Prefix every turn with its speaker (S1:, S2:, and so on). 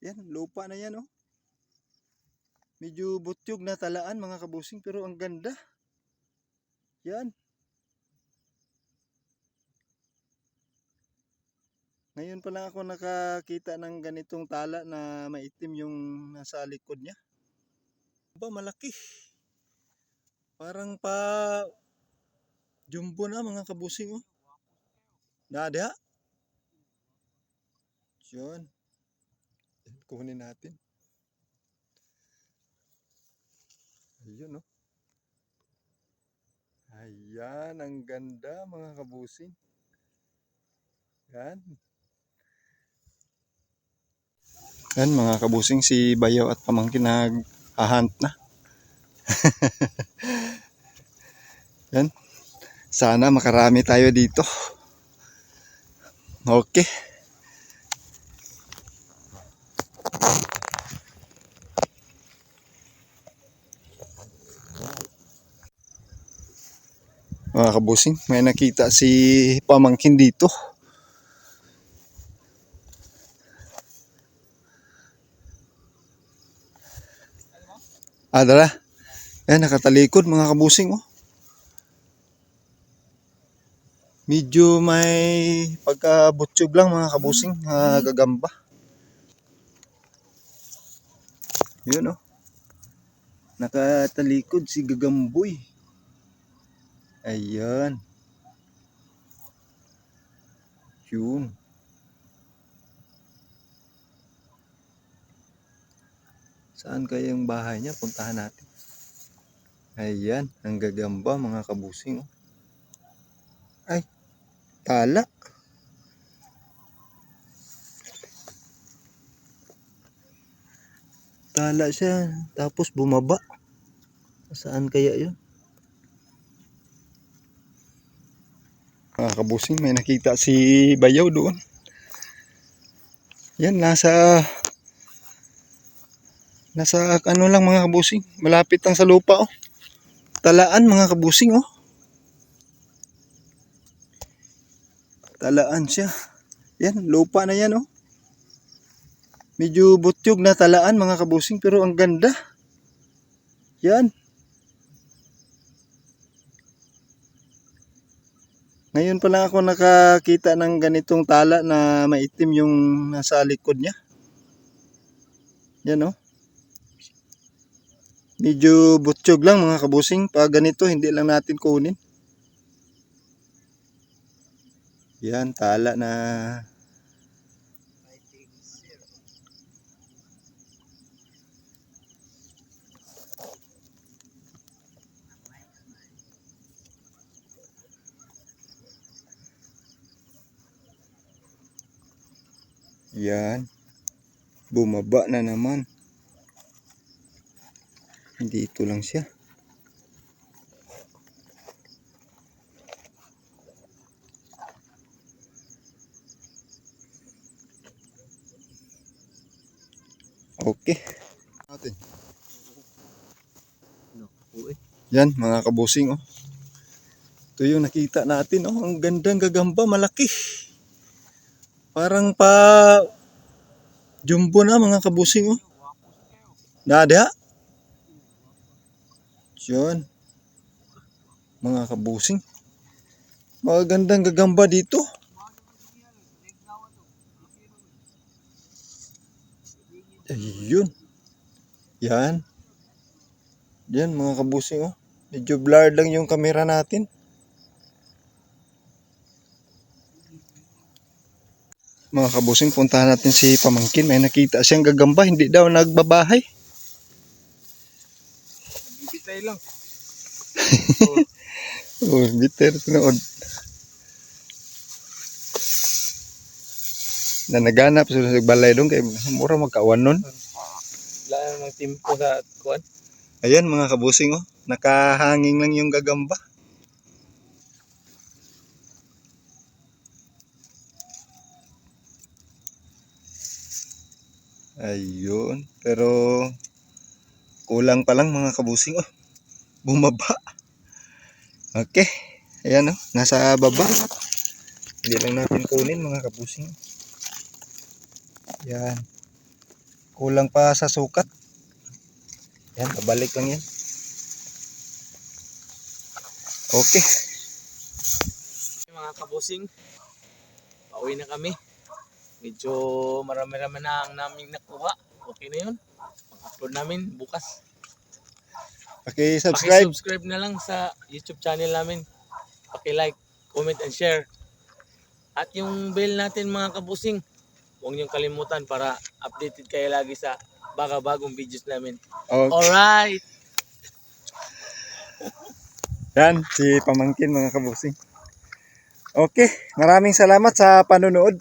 S1: Yan, lupa na yan oh. Medyo butyog na talaan mga kabusing pero ang ganda. Yan. Ngayon pa lang ako nakakita ng ganitong tala na maitim yung nasa likod niya. Ba, malaki. Parang pa jumbo na mga kabusing oh. Nada. Yun. Kunin natin. Ayun oh. Ayan, ang ganda mga kabusing. Yan. Yan mga kabusing, si Bayaw at pamangkin nag-hunt na. Yan. Sana makarami tayo dito. Okay. Mga kabusing, may nakita si pamangkin dito. Ah, dala. Yan, nakatalikod mga kabusing, oh. Medyo may pagkabutyog lang mga kabusing, ah, gagamba. Yun, oh. Nakatalikod si gagamboy. Ayan. Yun. Saan kaya yung bahay niya? Puntahan natin. Ayan, ang gagamba mga kabusing. oh. Ay, tala. Tala siya, tapos bumaba. Saan kaya yun? Mga kabusing, may nakita si Bayaw doon. Yan, nasa nasa ano lang mga kabusing. Malapit lang sa lupa oh. Talaan mga kabusing oh. Talaan siya. Yan, lupa na yan oh. Medyo butyog na talaan mga kabusing pero ang ganda. Yan. Ngayon pa lang ako nakakita ng ganitong tala na maitim yung nasa likod niya. Yan oh. Medyo butsyog lang mga kabusing. Pag ganito hindi lang natin kunin. Yan, tala na Yan. Bumaba na naman. Dito lang siya. Okay. Natin. Yan mga kabusing oh. Ito yung nakita natin oh. Ang gandang gagamba, malaki. Parang pa jumbo na mga kabusing oh. Nada. Yun. Mga kabusing. Magandang gagamba dito. Ayun. Yan. Yan mga kabusing oh. Medyo blurred lang yung camera natin. Mga kabusing, puntahan natin si Pamangkin. May nakita siyang gagamba. Hindi daw nagbabahay.
S2: Bitay lang.
S1: Oh, bitter tunood. Na naganap sa balay doon kay mura magkawan nun.
S2: Wala ng timpo sa kuan.
S1: Ayan mga kabusing oh. Nakahanging lang yung gagamba. Ayun. Pero kulang pa lang mga kabusing oh. Bumaba. Okay. Ayan oh. Nasa baba. Hindi lang natin kunin mga kabusing. Yan. Kulang pa sa sukat. Yan, babalik lang yan. Okay.
S2: Mga kabusing, pauwi na kami. Medyo marami-rami na ang naming nakuha. Okay na yun. Upload namin bukas.
S1: Paki-subscribe.
S2: Paki-subscribe na lang sa YouTube channel namin. Paki-like, comment, and share. At yung bell natin mga kabusing, huwag niyong kalimutan para updated kayo lagi sa baga-bagong videos namin.
S1: Okay.
S2: Alright!
S1: Yan, si Pamangkin mga kabusing. Okay, maraming salamat sa panonood.